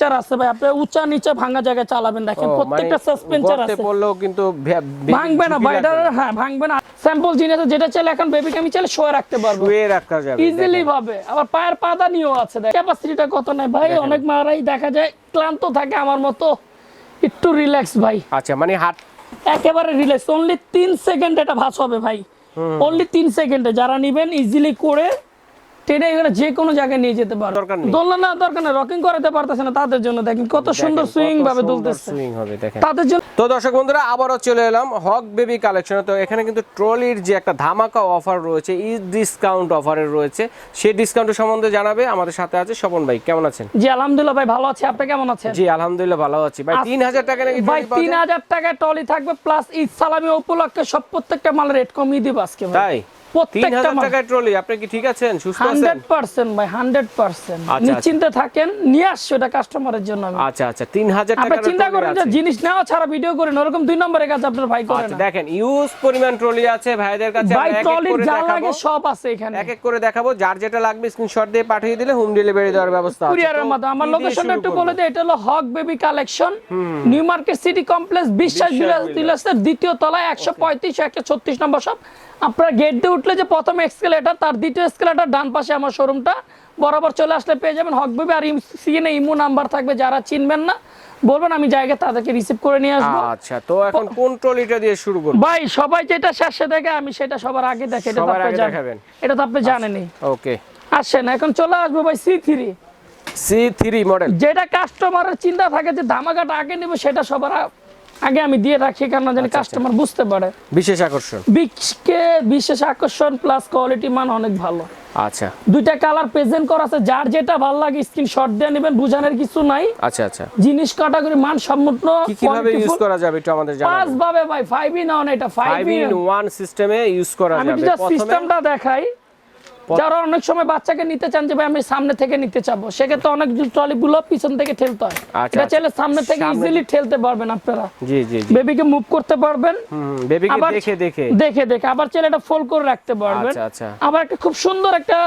চার আছে ভাই আপনি উঁচা নিচে ভাঙা জায়গায় চালাবেন দেখেন প্রত্যেকটা মানে সাসপেন্সার আছে। পড়লেও কিন্তু ভাঙবে না ভাই এটা হ্যাঁ ভাঙবে না। স্যাম্পল জিনিস যেটা চাইলে এখন বেবিকে আমি চাইলে শোয়ে রাখতে পারব। শুয়ে রাখা যাবে ইজিলি ভাবে। আবার পায়ের পাদা নিয়েও আছে ক্যাপাসিটিটা কত নাই ভাই অনেক মারাই দেখা যায় ক্লান্ত থাকে আমার মতো। একটু রিল্যাক্স ভাই। আচ্ছা মানে হাত একেবারে রিল্যাক্স অনলি তিন সেকেন্ড এটা ভাস হবে ভাই। অনলি তিন সেকেন্ডে যারা নিবেন ইজিলি করে টেনে এখানে যে কোনো জায়গায় নিয়ে যেতে পারো। দোলনা না দরকার নেই রকিং করাতে পারতেছে না তাদের জন্য। দেখেন কত সুন্দর সুইং ভাবে দুলতেছে। সুইং হবে দেখেন। তাদের জন্য তো দর্শক বন্ধুরা আবারও চলে এলাম হক বেবি কালেকশনে। তো এখানে কিন্তু ট্রলির যে একটা ধামাকা অফার রয়েছে ই ডিসকাউন্ট অফারের রয়েছে। সেই ডিসকাউন্টের সম্বন্ধে জানাবে আমাদের সাথে আছে স্বপন ভাই। কেমন আছেন? জি আলহামদুলিল্লাহ ভাই ভালো আছি। আপনি কেমন আছেন? জি আলহামদুলিল্লাহ ভালো আছি। ভাই তিন হাজার টাকা নাকি ভাই trolley পাওয়া তিন যায়? হাজার টাকা টলি থাকবে প্লাস ঈদ সালামি উপলক্ষে সব প্রত্যেকটা মাল রেট কমিয়ে দিব আজকে ভাই। তাই? প্রত্যেকটা টাকায় ট্রলি আপনি কি ঠিক আছেন? সুস্থ আছেন? হান্ড্রেড পার্সেন্ট ভাই হান্ড্রেড পার্সেন্ট। নিশ্চিন্তে থাকেন নিয়ে আসছো এটা কাস্টমারের জন্য আচ্ছা আচ্ছা তিন হাজার আপনি চিন্তা করেন যে জিনিস নেওয়া ছাড়া ভিডিও করেন ওরকম দুই নম্বরের কাজ আপনার ভাই করে দেখেন ইউজ পরিমাণ ট্রলি আছে। ভাইদের কাছে ভাই আমরা এক এক করে যা দেখাবো। লাগে সব আছে এখানে। এক এক করে দেখাবো। যার যেটা লাগবে স্ক্রিনশট দিয়ে পাঠিয়ে দিলে হোম ডেলিভারি দেওয়ার ব্যবস্থা আছে। কুরিয়ারের মাধ্যমে। আমার লোকেশনটা একটু বলে দিই এটা হলো Hoque baby collection new market city complex Biswas দ্বিতীয় তলায় একশো পঁয়ত্রিশ একশো ছত্রিশ নম্বর সব আপনার গেট দিয়ে উঠলে যে প্রথম এক্সকেলেটার তার দ্বিতীয় এক্সকেলেটার ডান পাশে আমার শোরুমটা বরাবর চলে আসলে পেয়ে যাবেন হক বেবি আর সিএনএ ইমো নাম্বার থাকবে যারা চিনবেন না বলবেন আমি জায়গায় তাদেরকে রিসিভ করে নিয়ে আসব। আচ্ছা তো এখন কোন ট্রলিটা দিয়ে শুরু করব ভাই সবাই যেটা শেষে দেখে আমি সেটা সবার আগে দেখে এটা আপনি জানেন। দেখাবেন। এটা তো আপনি জানেনই। ওকে। আসেন এখন চলে আসব ভাই C three C three model যেটা কাস্টমারের চিন্তা থাকে যে ধামাকাটা আগে নেব সেটা সবার আগে আমি দিয়ে রাখি আচ্ছা, জানি কাস্টমার বুঝতে পারে। বিশেষ আকর্ষণ। বিশকে বিশেষ আকর্ষণ প্লাস কোয়ালিটি মান অনেক ভালো। আচ্ছা। দুইটা কালার প্রেজেন্ট করা আছে যার যেটা ভালো লাগে স্ক্রিনশট দিয়ে নেবেন বুঝানোর কিছু নাই। আচ্ছা আচ্ছা। জিনিস ক্যাটাগরি মান সম্পূর্ণ কি কীভাবে ইউজ। করা যাবে একটু আমাদের জানাবেন? পাঁচ ভাবে ভাই ফাইভ ইন অন এটা five five in in one সিস্টেমে ইউজ করা আমি যাবে। প্রথমে সিস্টেমটা দেখাই। যারা অনেক সময় বাচ্চাকে নিতে চান যে ভাই আমি সামনে থেকে নিতে চাবো সেক্ষেত্রে অনেক ট্রলি গুলো পিছন থেকে ঠেলতে হয়। আচ্ছা, এটা আচ্ছা। চাইলে সামনে থেকে ইজিলি ঠেলতে পারবেন আপনারা। জি জি জি। বেবিকে মুভ করতে পারবেন। বেবিকে দেখে দেখে। দেখে দেখে। আবার চাইলে এটা ফোল্ড করে রাখতে পারবেন। আচ্ছা আচ্ছা। আবার একটা খুব সুন্দর একটা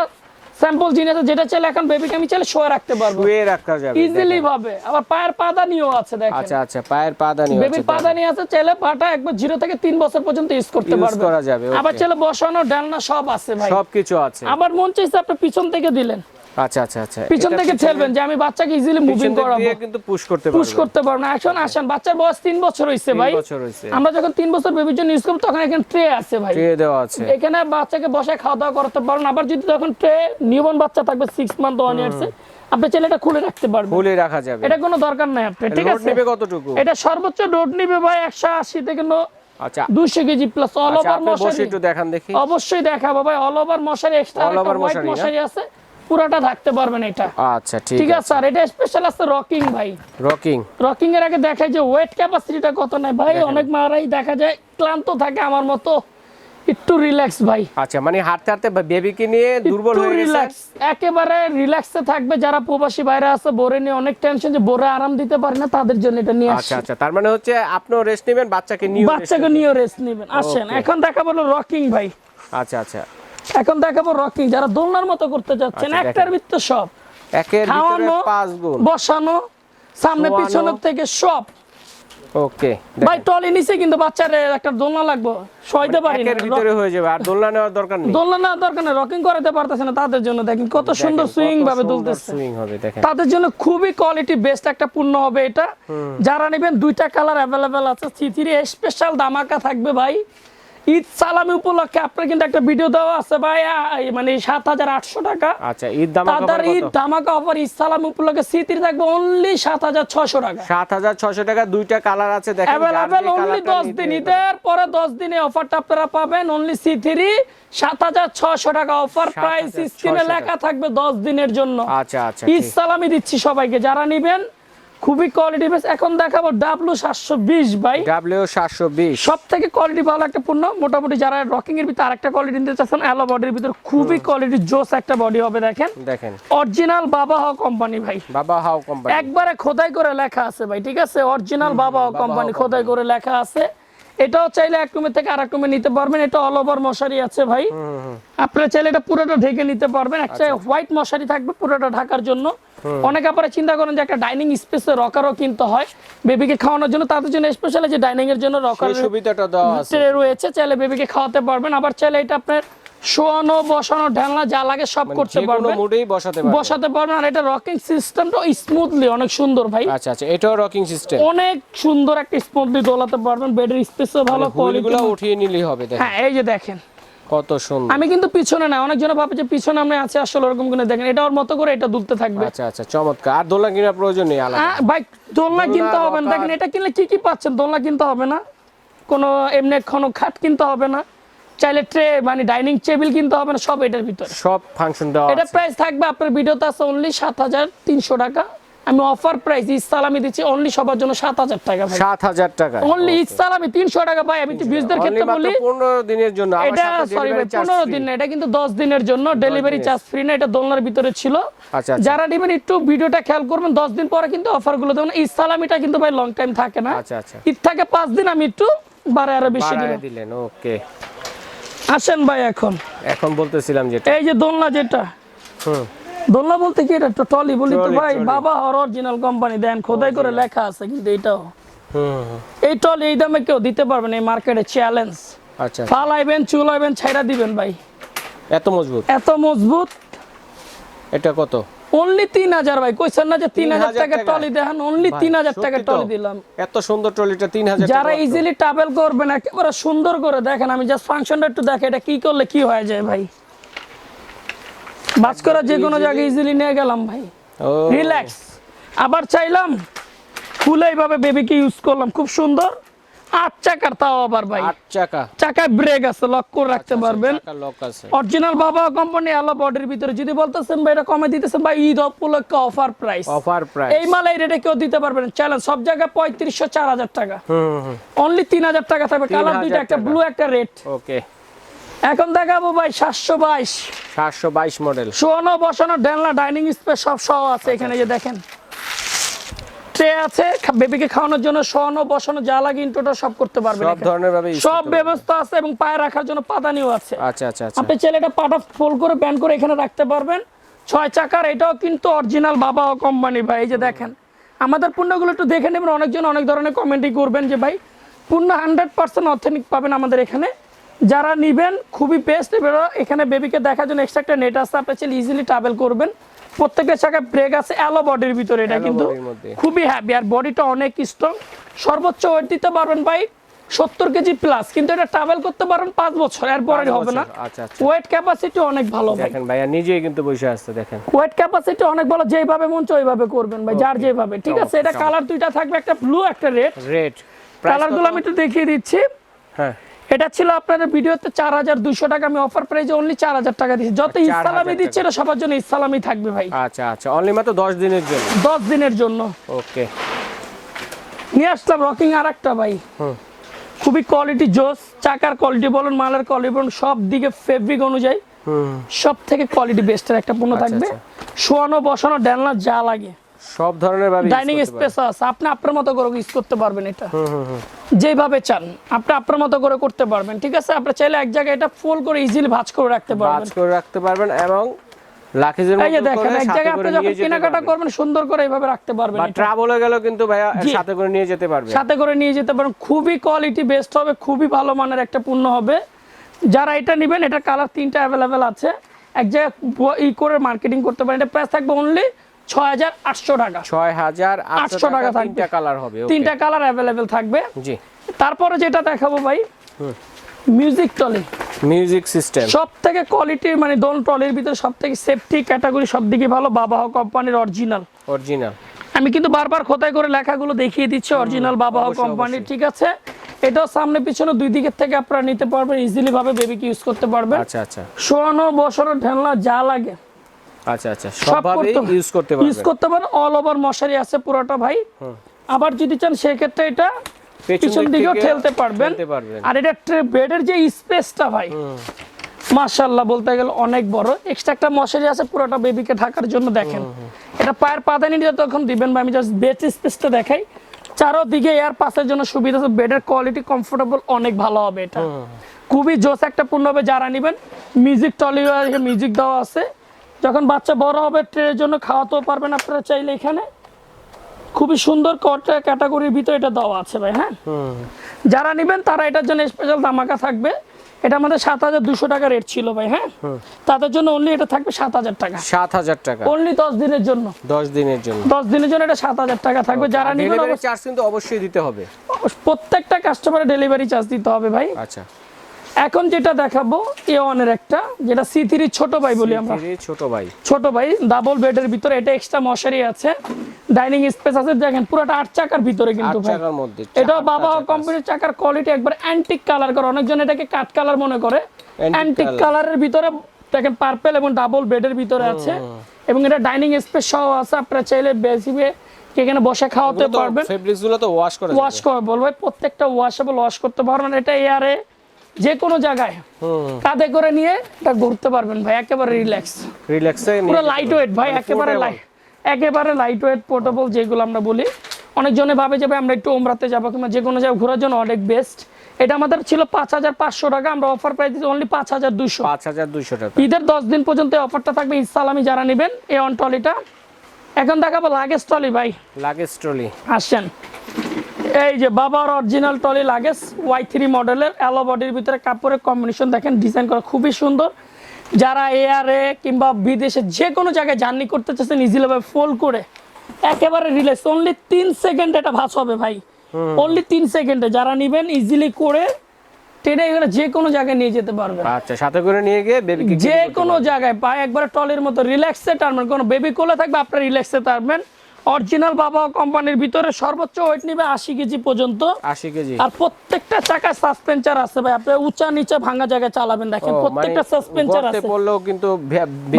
স্যাম্পল জিনিস আছে যেটা চাইলে এখন বেবিকে আমি চাইলে শোয়ে রাখতে পারব। শুয়ে রাখা যাবে ইজিলি ভাবে। আবার পায়ের পাদা নিয়েও আছে দেখেন। আচ্ছা আচ্ছা পায়ের পাদানি বেবির পাদা নিয়ে আছে চাইলে পাটা একবার জিরো থেকে তিন বছর পর্যন্ত ইউজ করতে পারবে পারবে। করা যাবে, আবার. চাইলে বসানো ডালনা সব আছে ভাই। সবকিছু আছে। আবার মন চাইছে আপনি পিছন থেকে দিলেন। আচ্ছা আচ্ছা আচ্ছা। পিছন থেকে ঠেলবেন যে আমি বাচ্চাকে ইজিলি মুভিং করাবো। কিন্তু পুশ করতে পুশ করতে পারব না। এখন আসেন বাচ্চার বয়স তিন বছর হয়েছে তিন ভাই। বছর হয়েছে আমরা যখন তিন বছর বেবির জন্য ইউজ করব তখন এখানে ট্রে আছে ভাই। ট্রে দেওয়া আছে। এখানে বাচ্চাকে বসে খাওয়া দাওয়া করতে আবার যদি তখন ট্রে নিউবর্ন বাচ্চা থাকবে সিক্স মান্থ ওয়ান ইয়ার্স আপনি চাইলে এটা খুলে রাখতে পারবেন। খুলে রাখা যাবে। এটা কোনো দরকার নাই আপনি ঠিক আছে? নেবে কতটুকু? এটা সর্বোচ্চ লোড নিবে ভাই একশো আশি থেকে আচ্ছা। দুশো কেজি প্লাস অল আচ্ছা ওভার মশারি। একটু দেখান দেখি। অবশ্যই দেখাবো ভাই অল ওভার মশারি এক্সট্রা মশারি, না? মশারি আছে। পুরাটা থাকতে পারবেন এটা। আচ্ছা ঠিক আছে আর এটা স্পেশাল আছে রকিং ভাই। রকিং রকিং এর আগে দেখাই যে ওয়েট ক্যাপাসিটিটা কত নাই ভাই? অনেক মারাই দেখা যায় ক্লান্ত থাকে আমার মতো। একটু রিল্যাক্স ভাই। আচ্ছা মানে হাঁটতে হাঁটতে বেবিকে নিয়ে দুর্বল হয়ে রিল্যাক্স একেবারে রিল্যাক্সে থাকবে যারা প্রবাসী বাইরে আছে বোরে নিয়ে অনেক টেনশন যে বোরে আরাম দিতে পারে না তাদের জন্য এটা নিয়ে আচ্ছা আচ্ছা তার মানে হচ্ছে আপনিও রেস্ট নেবেন বাচ্চাকে নিয়ে বাচ্চাকে নিয়ে রেস্ট নেবেন। আসেন এখন দেখা দেখাবো রকিং ভাই। আচ্ছা আচ্ছা। এখন দেখাবো রকিং যারা দোলনার মতো করতে যাচ্ছেন আচ্ছা, একটার। ভিতর সব। একের ভিতরে পাঁচ গুণ বসানো সামনে। পিছনের থেকে সব। ওকে ভাই টলি নিচে কিন্তু বাচ্চারে একটা দোলনা লাগবে সইতে পারি না। একের ভিতরে হয়ে যাবে আর দোলনা নেওয়ার দরকার নেই। দোলনা না দরকার নেই রকিং করাতে পারতেছে না তাদের জন্য। দেখেন কত সুন্দর সুইং ভাবে দুলতেছে। সুইং হবে দেখেন। তাদের জন্য খুবই কোয়ালিটি বেস্ট একটা পণ্য হবে এটা। যারা নেবেন দুইটা কালার অ্যাভেলেবেল আছে। থ্রি স্পেশাল দামাকা থাকবে ভাই। ঈদ সালামি উপলক্ষে আপনার কিন্তু একটা ভিডিও দেওয়া আছে ভাই মানে সাত হাজার আটশো টাকা। আচ্ছা ঈদ তাদের ঈদ ধামাকা অফার ঈদ সালামি উপলক্ষে সিতির থাকবে অনলি সাত হাজার ছশো টাকা। সাত হাজার ছশো টাকা দুইটা কালার আছে দেখেন অ্যাভেলেবেল অনলি দশ দিন ঈদের পরে দশ দিনে অফারটা আপনারা পাবেন অনলি সি থ্রি সাত হাজার ছশো টাকা অফার প্রাইস 7,600 স্ক্রিনে লেখা থাকবে দশ দিনের জন্য। আচ্ছা আচ্ছা ঈদ সালামি দিচ্ছি সবাইকে যারা নিবেন খুবই কোয়ালিটি বেশ এখন দেখাবো ডাব্লিউ সাতশো বিশ বাই ডাব্লিউ সাতশো বিশ সব থেকে কোয়ালিটি ভালো একটা পণ্য। মোটামুটি যারা রকিং এর ভিতরে আরেকটা কোয়ালিটি নিতে চাচ্ছেন অ্যালো বডির ভিতরে খুবই কোয়ালিটি জোস একটা বডি হবে দেখেন। দেখেন। অরিজিনাল বাবা হাও কোম্পানি ভাই। বাবা হাও কোম্পানি একবারে খোদাই করে লেখা আছে ভাই ঠিক আছে? অরিজিনাল বাবা হাও কোম্পানি খোদাই করে লেখা আছে। এটাও চাইলে এক রুমের থেকে আরেক রুমে নিতে পারবেন। এটা অল ওভার মশারি আছে ভাই। আপনারা চাইলে এটা পুরোটা ঢেকে নিতে পারবেন। একটা আচ্ছা। হোয়াইট মশারি থাকবে পুরোটা ঢাকার জন্য। অনেকে আপনারা চিন্তা করেন যে একটা ডাইনিং স্পেসে রকারও কিনতে হয়। বেবিকে খাওয়ানোর জন্য তাদের জন্য স্পেশালি যে ডাইনিং এর জন্য রকার সুবিধাটা দেওয়া আছে। রয়েছে। চাইলে বেবিকে খাওয়াতে পারবেন। আবার চাইলে এটা আপনার শোয়ানো বসানো ঢালনা যা লাগে সব করতে মানে যে পারবেন মুডেই বসাতে পারবে। বসাতে পারবেন আর এটা রকিং সিস্টেমটা স্মুথলি অনেক সুন্দর ভাই। আচ্ছা আচ্ছা এটাও রকিং সিস্টেম অনেক সুন্দর একটা স্মুথলি দোলাতে পারবেন বেডের স্পেসও ভালো কোয়ালিটি উঠিয়ে নিলেই হবে দেখেন। হ্যাঁ এই যে দেখেন। কত সুন্দর। আমি কিন্তু পিছনে না অনেকজন ভাবে যে পিছনে আমি আছে আসলে ওরকম কোনো দেখেন এটা ওর মতো করে এটা দুলতে থাকবে। আচ্ছা আচ্ছা চমৎকার। আর দোলনা কেনার প্রয়োজন নেই আলাদা। হ্যাঁ, ভাই দোলনা কিনতে হবে না। দেখেন এটা কিনলে কি কি পাচ্ছেন? দোলনা কিনতে হবে না। কোনো এমনি কোনো খাট কিনতে হবে না। চাইলে ট্রে মানে ডাইনিং টেবিল কিনতে হবে না সব এটার ভিতরে। সব ফাংশন দেওয়া এটা প্রাইস থাকবে আপনার ভিডিওতে আছে অনলি সাত হাজার তিনশো টাকা। আমি অফার প্রাইস ইসালামি দিচ্ছি অনলি সবার জন্য সাত হাজার টাকা ভাই। সাত হাজার টাকা। অনলি ইসালামি তিনশো টাকা ভাই আমি ক্ষেত্রে বলি। পনেরো দিনের জন্য এটা সরি ভাই পনেরো। দিন না এটা কিন্তু দশ দিনের জন্য ডেলিভারি চার্জ ফ্রি না এটা দোলনার ভিতরে ছিল। আচ্ছা আচ্ছা। যারা নেবেন একটু ভিডিওটা খেয়াল করবেন দশ দিন পরে কিন্তু অফারগুলো দেবেন। ঈদ সালামিটা কিন্তু ভাই লং টাইম থাকে না। আচ্ছা আচ্ছা। ঈদ থাকে পাঁচ দিন আমি একটু বারে আরও বেশি দিলাম। ওকে আসেন ভাই এখন। এখন বলতেছিলাম যেটা। এই যে দোলনা যেটা। হুম। দোলনা বলতে কি এটা টলি বলি তো ভাই? বাবা হর অরিজিনাল কোম্পানি দেন খোদাই করে লেখা আছে কিন্তু এটাও। এই টলি এই দামে কেউ দিতে পারবে না এই মার্কেটে চ্যালেঞ্জ আচ্ছা ফালাইবেন চুলাইবেন ছাইরা দিবেন ভাই। এত মজবুত? এত মজবুত। এটা কত? অনলি তিন হাজার ভাই কইছেন না যে তিন হাজার 3,000 টাকা? টলি দেখেন? অনলি তিন হাজার টাকা টলি দিলাম। এত সুন্দর ট্রলিটা তিন হাজার যারা ইজিলি ট্রাভেল করবেন একেবারে সুন্দর করে দেখেন। আমি জাস্ট ফাংশনটা একটু দেখে এটা কি করলে কি হয়ে যায় ভাই? বাস করা যে কোনো জায়গায় ইজিলি নিয়ে গেলাম ভাই। রিল্যাক্স আবার চাইলাম খুলে এইভাবে বেবিকে ইউজ করলাম। খুব সুন্দর। আট চাকার তাও আবার ভাই। আট চাকা। চাকায় ব্রেক আছে লক করে রাখতে পারবেন। লক আছে। অরিজিনাল বাবা কোম্পানি আলো বডির ভিতরে যদি বলতেছেন ভাই এটা কমে দিতেছেন ভাই ঈদ উপলক্ষে অফার প্রাইস অফার প্রাইস এই মাল এই রেটে কেউ দিতে পারবেন চ্যালেঞ্জ সব জায়গায় পঁয়ত্রিশশো চার হাজার টাকা। অনলি তিন হাজার টাকা থাকবে। কালার দুইটা একটা ব্লু একটা রেড ওকে এখন দেখাবো ভাই সাতশো বাইশ। সাতশো বাইশ মডেল শোয়ানো বসানো ডেলনা ডাইনিং স্পেস সব সহ আছে এখানে যে দেখেন। ট্রে আছে বেবিকে খাওয়ানোর জন্য শোয়ানো বসানো যা লাগে ইন্টোটা সব করতে পারবেন সব ধরনের ভাবে সব ব্যবস্থা আছে এবং পায়ে রাখার জন্য পাদানিও আছে। আচ্ছা আচ্ছা আচ্ছা। আপনি চাইলে এটা পাটা ফোল্ড করে ব্যান করে এখানে রাখতে পারবেন। ছয় চাকার এটাও কিন্তু অরিজিনাল বাবা কোম্পানি ভাই এই যে দেখেন। আমাদের পণ্যগুলো একটু দেখে নেবেন অনেকজন অনেক ধরনের কমেন্টই করবেন যে ভাই পূর্ণ হান্ড্রেড পার্সেন্ট অথেন্টিক পাবেন আমাদের এখানে। যারা নিবেন খুবই বেস্ট এবার এখানে বেবিকে দেখার জন্য এক্সট্রা একটা নেট আছে আপনি চাইলে ইজিলি ট্রাভেল করবেন। প্রত্যেকটা চাকায় ব্রেক আছে অ্যালো বডির ভিতরে এটা কিন্তু। খুবই হ্যাপি আর বডিটা অনেক স্ট্রং সর্বোচ্চ ওয়েট দিতে পারবেন ভাই সত্তর কেজি প্লাস কিন্তু এটা ট্রাভেল করতে পারবেন পাঁচ বছর এরপরে পাঁচ হবে না। বছর, আচ্ছা, আচ্ছা। ওয়েট ক্যাপাসিটি অনেক ভালো ভাই। দেখেন ভাইয়া নিজেই কিন্তু বসে আসছে দেখেন। ওয়েট ক্যাপাসিটি অনেক ভালো যেভাবে মন চায় ওইভাবে করবেন ভাই যার যেভাবে ঠিক আছে এটা কালার দুইটা থাকবে একটা ব্লু একটা রেড রেড কালারগুলো আমি একটু দেখিয়ে দিচ্ছি। হ্যাঁ। এটা ছিল আপনাদের ভিডিওতে চার হাজার দুইশো টাকা। আমি অফার প্রাইজে অনলি চার হাজার টাকা দিচ্ছি যত 4,000 ইসলামি দিচ্ছে এটা সবার জন্য ইসলামি থাকবে ভাই। আচ্ছা আচ্ছা। অনলি মাত্র দশ দিনের জন্য? দশ দিনের জন্য। ওকে নিয়ে আসলাম রকিং আর একটা ভাই। হুম। খুবই কোয়ালিটি জোস চাকার কোয়ালিটি বলুন মালের কোয়ালিটি বলুন সব দিকে ফেব্রিক অনুযায়ী সব থেকে কোয়ালিটি বেস্টের একটা পণ্য আচ্ছা, থাকবে। আচ্ছা। শোয়ানো বসানো ডালনা যা লাগে। সব ধরনের ভাবে ডাইনিং স্পেস আছে। আপনি আপনার মতো করে ইউজ করতে পারবেন এটা। হুম হুম হুম। যেভাবে চান। আপনি আপনার মতো করে করতে পারবেন ঠিক আছে? আপনি চাইলে এক জায়গায় এটা ফুল করে ইজিলি ভাঁজ করে রাখতে পারবেন। করে রাখতে পারবেন এবং লাকিজের মতো দেখেন এক জায়গায় আপনি যখন কেনাকাটা করবেন সুন্দর করে এইভাবে রাখতে পারবেন বা। ট্রাভেলে গেলেও কিন্তু ভাইয়া। সাথে করে নিয়ে যেতে পারবে সাথে করে নিয়ে যেতে পারেন খুবই কোয়ালিটি বেস্ট হবে খুবই ভালো মানের একটা পণ্য হবে। যারা এটা নেবেন এটা কালার তিনটা অ্যাভেলেবেল আছে। এক জায়গায় ই করে মার্কেটিং করতে পারেন। এটা প্রাইস থাকবে অনলি ছয় হাজার আটশো টাকা। থাকবে। তিনটা কালার হবে তিনটা কালার থাকবে। জি। তারপরে যেটা দেখাবো ভাই মিউজিক টলি মিউজিক সিস্টেম সব থেকে কোয়ালিটি মানে দোল টলির ভিতরে সব থেকে সেফটি ক্যাটাগরি সব দিকে ভালো বাবাহ কোম্পানির অরিজিনাল অরিজিনাল আমি কিন্তু বারবার খোদাই করে লেখাগুলো দেখিয়ে দিচ্ছি অরিজিনাল বাবাহ কোম্পানির ঠিক আছে? এটাও সামনে পিছনে দুই দিকের থেকে আপনারা নিতে পারবেন ইজিলি ভাবে বেবিকে ইউজ করতে পারবেন। আচ্ছা আচ্ছা। শোয়ানো বসানো ঢেলনা যা লাগে। আচ্ছা আচ্ছা সবভাবে ইউজ করতে ইউজ করতে পারেন অল ওভার মশারি আছে পুরোটা ভাই। আবার যদি চান সেক্ষেত্রে এটা পেছন দিকেও ঠেলতে পারবেন। আর এটা বেডের যে স্পেসটা ভাই মাশাল্লাহ বলতে গেলে অনেক বড়। এক্সট্রা একটা মশারি আছে পুরোটা বেবিকে ঢাকার জন্য দেখেন। এটা পায়ের পাদানি দিয়ে তখন দিবেন বা আমি জাস্ট বেড স্পেসটা দেখাই। চারোদিকে এয়ার পাসের জন্য সুবিধা আছে বেডের কোয়ালিটি কমফোর্টেবল অনেক ভালো হবে এটা। খুবই জোস একটা পূর্ণ হবে যারা নেবেন মিউজিক টলি মিউজিক দেওয়া আছে। যখন বাচ্চা বড় হবে ট্রেনের জন্য খাওয়াতেও পারবেন আপনারা চাইলে এখানে। খুবই সুন্দর ক্যাটাগরির ভিতরে এটা দেওয়া আছে ভাই হ্যাঁ? যারা নেবেন তারা এটার জন্য স্পেশাল দামাকা থাকবে। এটা আমাদের সাত হাজার দুশো টাকা রেট ছিল ভাই হ্যাঁ? তাদের জন্য অনলি এটা থাকবে সাত হাজার টাকা। সাত হাজার টাকা। অনলি দশ দিনের জন্য। দশ দিনের জন্য। দশ দিনের জন্য এটা সাত হাজার টাকা থাকবে। যারা নেবেন অবশ্যই- চার্জ কিন্তু অবশ্যই দিতে হবে। প্রত্যেকটা কাস্টমারের ডেলিভারি চার্জ দিতে হবে ভাই। আচ্ছা। এখন যেটা দেখাবো এ ওয়ানের একটা যেটা সি থ্রি ছোট ভাই বলি আমরা। ছোট ভাই। ছোট ভাই ডাবল বেডের ভিতরে এটা এক্সট্রা মশারি আছে। ডাইনিং স্পেস আছে দেখেন পুরোটা আট চাকার ভিতরে কিন্তু ভাই। এটা বাবা কোম্পানির চাকার কোয়ালিটি একবার অ্যান্টিক কালার করে। অনেকজন এটাকে কাট কালার মনে করে। অ্যান্টিক কালারের ভিতরে দেখেন পার্পেল এবং ডাবল বেডের ভিতরে আছে। এবং এটা ডাইনিং স্পেস সহ আছে আপনারা চাইলে বেসিবে এখানে বসে খাওয়াতে পারবেন। তো ওয়াশ করে ওয়াশ করে বলব প্রত্যেকটা ওয়াশেবল ওয়াশ করতে পারবেন। এটা এয়ারে যে কোনো জায়গায়। কাঁধে করে নিয়ে এটা ঘুরতে পারবেন ভাই একেবারে রিল্যাক্স রিল্যাক্সে পুরো লাইট ওয়েট ভাই মানে একেবারে লাইট একেবারে লাইট ওয়েট পোর্টেবল যেগুলো আমরা বলি। অনেকজনে ভাবে যাবে আমরা একটু ওমরাতে যাব কিংবা যে কোনো জায়গায় ঘোরার জন্য অনেক বেস্ট এটা আমাদের ছিল পাঁচ হাজার পাঁচশো টাকা আমরা অফার প্রাইস দিচ্ছি অনলি পাঁচ হাজার দুশো পাঁচ হাজার দুইশো টাকা। ঈদের দশ দিন পর্যন্ত অফারটা থাকবে ইসালামি যারা নেবেন এই অন ট্রলিটা এখন দেখাবো লাগেজ ট্রলি ভাই। লাগেজ ট্রলি আসছেন এই যে বাবার original trolley luggage Y three মডেলের অ্যালো বডির ভিতরে কাপড়ের কম্বিনেশন দেখেন ডিজাইন করা খুবই সুন্দর। যারা এয়ারে কিংবা বিদেশে যে কোনো জায়গায় জার্নি করতে চাচ্ছেন ইজিলি ভাবে ফোল্ড করে একেবারে রিলেক্স অনলি তিন সেকেন্ড এটা ভাস হবে ভাই। অনলি তিন সেকেন্ডে যারা নেবেন ইজিলি করে টেনে এখানে যে কোনো জায়গায় নিয়ে যেতে পারবেন। আচ্ছা সাথে করে নিয়ে গিয়ে যে কোনো জায়গায় পায়ে একবারে টলের মতো রিল্যাক্সে টানবেন কোনো বেবি কোলে থাকবে আপনার রিল্যাক্সে টানবেন অরিজিনাল বাবা কোম্পানির ভিতরে সর্বোচ্চ ওয়েট নিবে আশি কেজি পর্যন্ত। আশি কেজি। আর প্রত্যেকটা চাকায় সাসপেন্সার আছে ভাই। আপনি উঁচা নিচে ভাঙা জায়গায় চালাবেন দেখেন। মানে প্রত্যেকটা সাসপেন্সার আছে। পড়লেও কিন্তু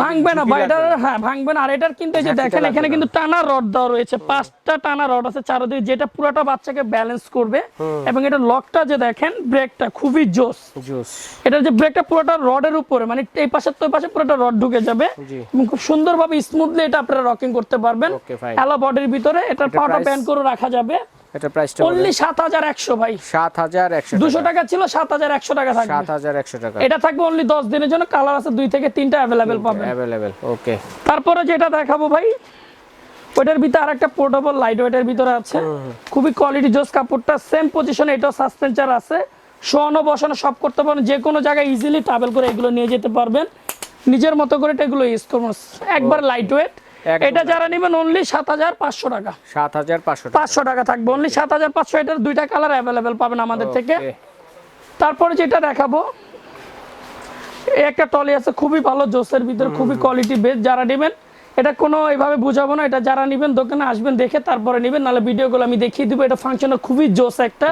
ভাঙবে না ভাই না। হ্যাঁ ভাঙবে না। আর এটার কিন্তু এই যে দেখেন এখানে কিন্তু টানা রড দেওয়া রয়েছে। পাঁচটা টানা রড আছে। চারদিকে যেটা পুরোটা বাচ্চাকে ব্যালেন্স করবে। এবং এটা লকটা যে দেখেন ব্রেকটা খুবই জোস। জুস। এটা যে ব্রেকটা পুরোটা রডের উপরে মানে এই পাশে তো পাশে পুরোটা রড ঢুকে যাবে। এবং খুব সুন্দরভাবে স্মুথলি এটা আপনারা রকিং করতে পারবেন। Okay, fine. হ্যালো বডির ভিতরে পাওয়াটা price? ব্যান্ড করে রাখা যাবে। এটা প্রাইসটা অনলি সাত হাজার একশো ভাই। সাত হাজার একশো দুশো টাকা। ছিল সাত হাজার একশো টাকা থাকবে। হাজার একশো টাকা। এটা থাকবে অনলি দশ দিনের জন্য কালার আছে দুই থেকে তিনটা অ্যাভেলেবেল পাবেন। অ্যাভেলেবেল ওকে তারপরে যেটা দেখাবো ভাই ওইটার ভিতরে আরেকটা পোর্টেবল লাইট ওয়েটের ভিতরে আছে। খুবই কোয়ালিটি জোস কাপড়টা সেম পজিশনে এটাও সাসপেন্সার আছে। শোয়ানো বসানো সব করতে পারবেন যে কোনো জায়গায় ইজিলি ট্রাভেল করে এগুলো নিয়ে যেতে পারবেন। নিজের মতো করে এটা এগুলো ইউজ করবেন একবার লাইট ওয়েট এটা যারা নেবেন অনলি সাত হাজার পাঁচশো টাকা। সাত হাজার পাঁচশো পাঁচশো টাকা থাকবে। অনলি সাত হাজার পাঁচশো এটার দুইটা কালার অ্যাভেলেবেল পাবেন আমাদের থেকে। তারপরে যেটা দেখাবো একটা টলি আছে খুবই ভালো জোসের ভিতরে খুবই কোয়ালিটি বেস যারা নেবেন এটা কোনো এইভাবে বুঝাবো না এটা যারা নেবেন দোকানে আসবেন দেখে তারপরে নেবেন নাহলে ভিডিওগুলো আমি দেখিয়ে দিব। এটা ফাংশনে খুবই জোস একটা।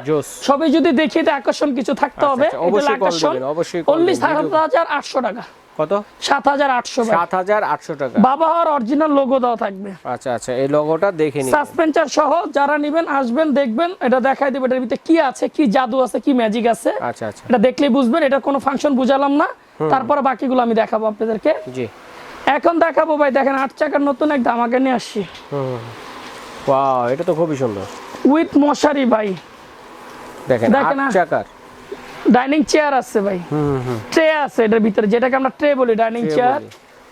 সবই যদি দেখিয়ে আকর্ষণ কিছু থাকতে আচ্ছা, হবে। আচ্ছা, call অনলি সাত হাজার আটশো টাকা। কত? সাত হাজার আটশো সাত হাজার আটশো টাকা। বাবা হওয়ার অরিজিনাল লোগো দেওয়া থাকবে। আচ্ছা আচ্ছা এই লোগোটা দেখে নিন। সাসপেন্সার সহ যারা নেবেন আসবেন দেখবেন এটা দেখাই দেবে এটার ভিতরে কি আছে কি জাদু আছে কি ম্যাজিক আছে। আচ্ছা আচ্ছা। এটা দেখলেই বুঝবেন এটা কোনো ফাংশন বুঝালাম না। তারপরে বাকিগুলো আমি দেখাবো আপনাদেরকে। জি। এখন দেখাবো ভাই দেখেন আট চাকার নতুন এক ধামাকে নিয়ে আসছি। হুম ওয়াও এটা তো খুবই সুন্দর। উইথ মশারি ভাই। দেখেন দেখেন, আট চাকার। ডাইনিং চেয়ার আছে ভাই। ট্রে আছে এটার ভিতরে যেটাকে আমরা ট্রে বলি ডাইনিং চেয়ার।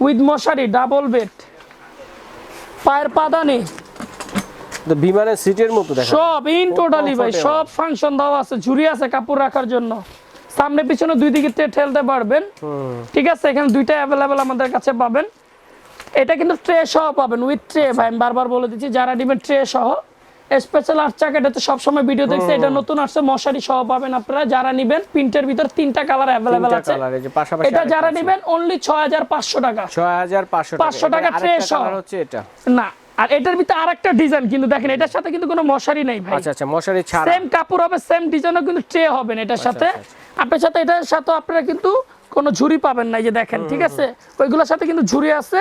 উইথ মশারি ডাবল বেড। পায়ের পাদানি। বিমানের সিটের মতো সব ইন টোটালি ভাই সব ফাংশন দেওয়া আছে ঝুড়ি আছে কাপড় রাখার জন্য। সামনে পিছনে দুই দিকে ঠেলতে পারবেন। ঠিক আছে এখানে দুইটা অ্যাভেলেবেল আমাদের কাছে পাবেন। এটা কিন্তু ট্রে সহ পাবেন উইথ ট্রে ভাই আমি বারবার বলে দিচ্ছি যারা নেবেন ট্রে সহ। স্পেশাল আট চাকা এটা তো সবসময় ভিডিও দেখছে এটা নতুন আসছে মশারি সহ পাবেন আপনারা। যারা নেবেন প্রিন্টের ভিতর তিনটা কালার অ্যাভেলেবেল আছে। এটা যারা। নেবেন অনলি ছয় হাজার পাঁচশো টাকা। ছয় হাজার পাঁচশো 500 টাকা এবার সহ। হচ্ছে এটা। না আর এটার ভিতরে আরেকটা ডিজাইন কিন্তু দেখেন এটার সাথে কিন্তু কোনো মশারি নেই ভাই। আচ্ছা আচ্ছা মশারি ছাড়া। সেম কাপড় হবে সেম ডিজাইনও কিন্তু ট্রে হবে না এটার সাথে। আচ্ছা, আপনার সাথে এটার সাথে আপনারা কিন্তু কোনো ঝুড়ি পাবেন না যে দেখেন ঠিক আছে? ওইগুলোর সাথে কিন্তু ঝুড়ি আছে।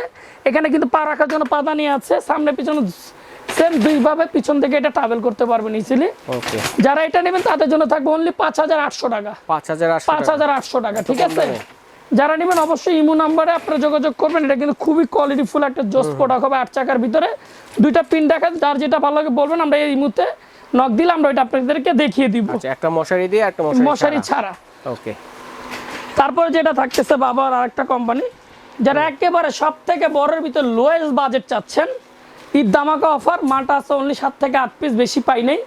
এখানে কিন্তু পা রাখার জন্য পাদানি আছে সামনে পিছনে সেম দুইভাবে পিছন থেকে এটা ট্রাভেল করতে পারবেন ইজিলি ওকে যারা এটা নেবেন তাদের জন্য থাকবে অনলি পাঁচ হাজার আটশো টাকা। পাঁচ হাজার পাঁচ টাকা। হাজার আটশো টাকা ঠিক আছে? যারা নেবেন অবশ্যই ইমো নাম্বারে আপনারা যোগাযোগ করবেন। এটা কিন্তু খুবই কোয়ালিটি ফুল একটা জোস প্রোডাক্ট হবে আট চাকার ভিতরে। দুইটা পিন দেখা যার যেটা ভালো লাগে বলবেন। আমরা এই মুহূর্তে নক দিলে আমরা ওইটা আপনাদেরকে দেখিয়ে দিব। আচ্ছা একটা মশারি দিয়ে একটা মশারি মশারি ছাড়া। ওকে তারপরে যেটা থাকতেছে বাবার আরেকটা কোম্পানি যারা একেবারে সব থেকে বড়ের ভিতরে লোয়েস্ট বাজেট চাচ্ছেন ঈদ দামাকা অফার মালটা আছে অনলি সাত থেকে আট পিস বেশি পাই নাই।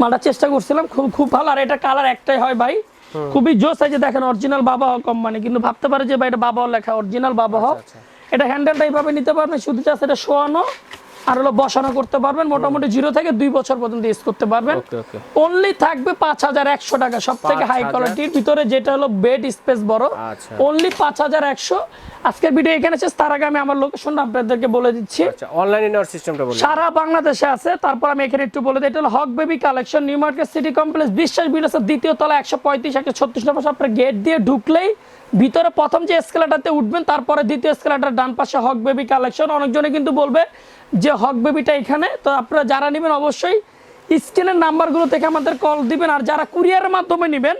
মালটা চেষ্টা করছিলাম খুব খুব ভালো। আর এটা কালার একটাই হয় ভাই। খুবই জোস যে দেখেন অরিজিনাল বাবা হক কোম্পানি কিন্তু ভাবতে পারে যে ভাই এটা বাবা লেখা অরিজিনাল বাবা হক। আচ্ছা। এটা হ্যান্ডেলটা এইভাবে নিতে পারবেন শুধু চাষ এটা শোয়ানো আর হলো বসানো করতে পারবেন। মোটামুটি জিরো থেকে দুই বছর পর্যন্ত ইউজ করতে পারবেন। অনলি থাকবে পাঁচ হাজার একশো টাকা সব থেকে হাই কোয়ালিটির ভিতরে যেটা হলো বেড স্পেস বড়। আচ্ছা। অনলি পাঁচ হাজার একশো। আজকের ভিডিও এখানে শেষ তার আগে আমি আমার লোকেশনটা আপনাদেরকে বলে দিচ্ছি। আচ্ছা অনলাইনে নেওয়ার সিস্টেমটা বলুন। সারা বাংলাদেশে আছে তারপর আমি এখানে একটু বলে দিই এটা হলো Hoque baby collection new market city complex Biswas বিল্ডার্সের দ্বিতীয় তলা একশো পঁয়ত্রিশ একশো ছত্রিশ নম্বর আপনার গেট দিয়ে ঢুকলেই ভিতরে প্রথম যে স্কেলাটাতে উঠবেন তারপরে দ্বিতীয় স্কেলাটার ডান পাশে হক বেবি কালেকশন অনেকজনে কিন্তু বলবে যে হক বেবিটা এখানে তো আপনারা যারা নেবেন অবশ্যই স্ক্রিনের নাম্বারগুলো থেকে আমাদের কল দিবেন আর যারা কুরিয়ারের মাধ্যমে নেবেন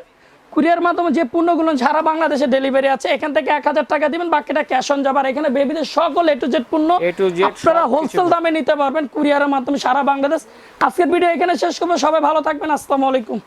কুরিয়ার মাধ্যমে যে পণ্যগুলো সারা বাংলাদেশে ডেলিভারি আছে এখান থেকে এক হাজার টাকা দিবেন বাকিটা ক্যাশ অন যাবার। এখানে বেবিদের সকল এ টু জেড পণ্য আপনারা হোলসেল দামে নিতে পারবেন কুরিয়ারের মাধ্যমে সারা বাংলাদেশ। আজকের ভিডিও এখানে শেষ করব সবাই ভালো থাকবেন আসসালামু আলাইকুম।